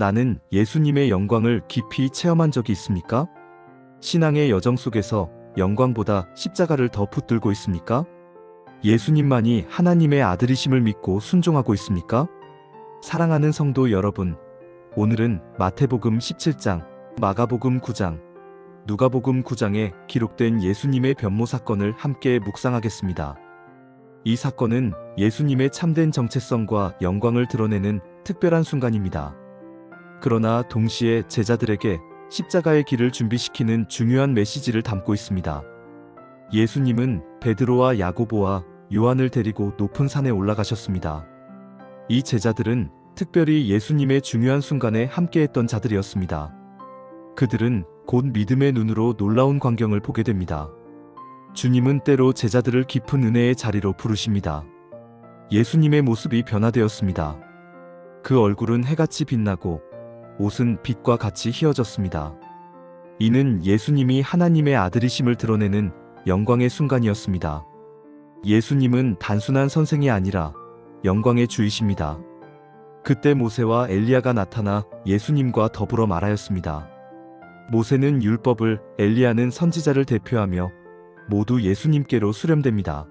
나는 예수님의 영광을 깊이 체험한 적이 있습니까? 신앙의 여정 속에서 영광보다 십자가를 더 붙들고 있습니까? 예수님만이 하나님의 아들이심을 믿고 순종하고 있습니까? 사랑하는 성도 여러분, 오늘은 마태복음 17장, 마가복음 9장, 누가복음 9장에 기록된 예수님의 변모 사건을 함께 묵상하겠습니다. 이 사건은 예수님의 참된 정체성과 영광을 드러내는 특별한 순간입니다. 그러나 동시에 제자들에게 십자가의 길을 준비시키는 중요한 메시지를 담고 있습니다. 예수님은 베드로와 야고보와 요한을 데리고 높은 산에 올라가셨습니다. 이 제자들은 특별히 예수님의 중요한 순간에 함께했던 자들이었습니다. 그들은 곧 믿음의 눈으로 놀라운 광경을 보게 됩니다. 주님은 때로 제자들을 깊은 은혜의 자리로 부르십니다. 예수님의 모습이 변화되었습니다. 그 얼굴은 해같이 빛나고 옷은 빛과 같이 휘어졌습니다. 이는 예수님이 하나님의 아들이심을 드러내는 영광의 순간이었습니다. 예수님은 단순한 선생이 아니라 영광의 주이십니다. 그때 모세와 엘리야가 나타나 예수님과 더불어 말하였습니다. 모세는 율법을, 엘리야는 선지자를 대표하며 모두 예수님께로 수렴됩니다.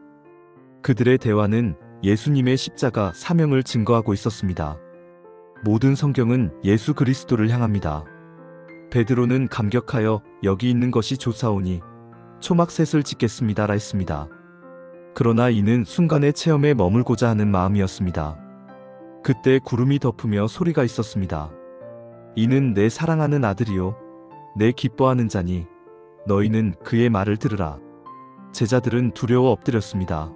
그들의 대화는 예수님의 십자가 사명을 증거하고 있었습니다. 모든 성경은 예수 그리스도를 향합니다. 베드로는 감격하여 여기 있는 것이 좋사오니 초막셋을 짓겠습니다라 했습니다. 그러나 이는 순간의 체험에 머물고자 하는 마음이었습니다. 그때 구름이 덮으며 소리가 있었습니다. 이는 내 사랑하는 아들이요. 내 기뻐하는 자니 너희는 그의 말을 들으라. 제자들은 두려워 엎드렸습니다.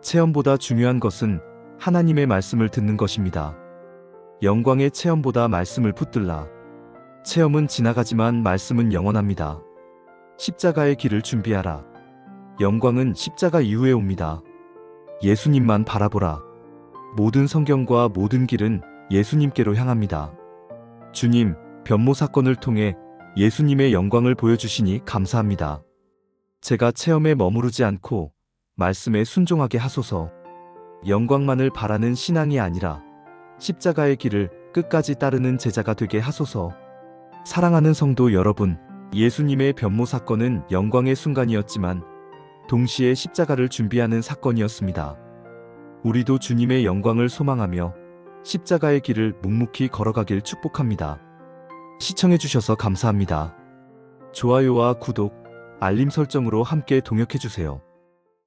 체험보다 중요한 것은 하나님의 말씀을 듣는 것입니다. 영광의 체험보다 말씀을 붙들라. 체험은 지나가지만 말씀은 영원합니다. 십자가의 길을 준비하라. 영광은 십자가 이후에 옵니다. 예수님만 바라보라. 모든 성경과 모든 길은 예수님께로 향합니다. 주님, 변모 사건을 통해 예수님의 영광을 보여주시니 감사합니다. 제가 체험에 머무르지 않고 말씀에 순종하게 하소서. 영광만을 바라는 신앙이 아니라 십자가의 길을 끝까지 따르는 제자가 되게 하소서. 사랑하는 성도 여러분, 예수님의 변모 사건은 영광의 순간이었지만 동시에 십자가를 준비하는 사건이었습니다. 우리도 주님의 영광을 소망하며 십자가의 길을 묵묵히 걸어가길 축복합니다. 시청해주셔서 감사합니다. 좋아요와 구독, 알림 설정으로 함께 동역해주세요.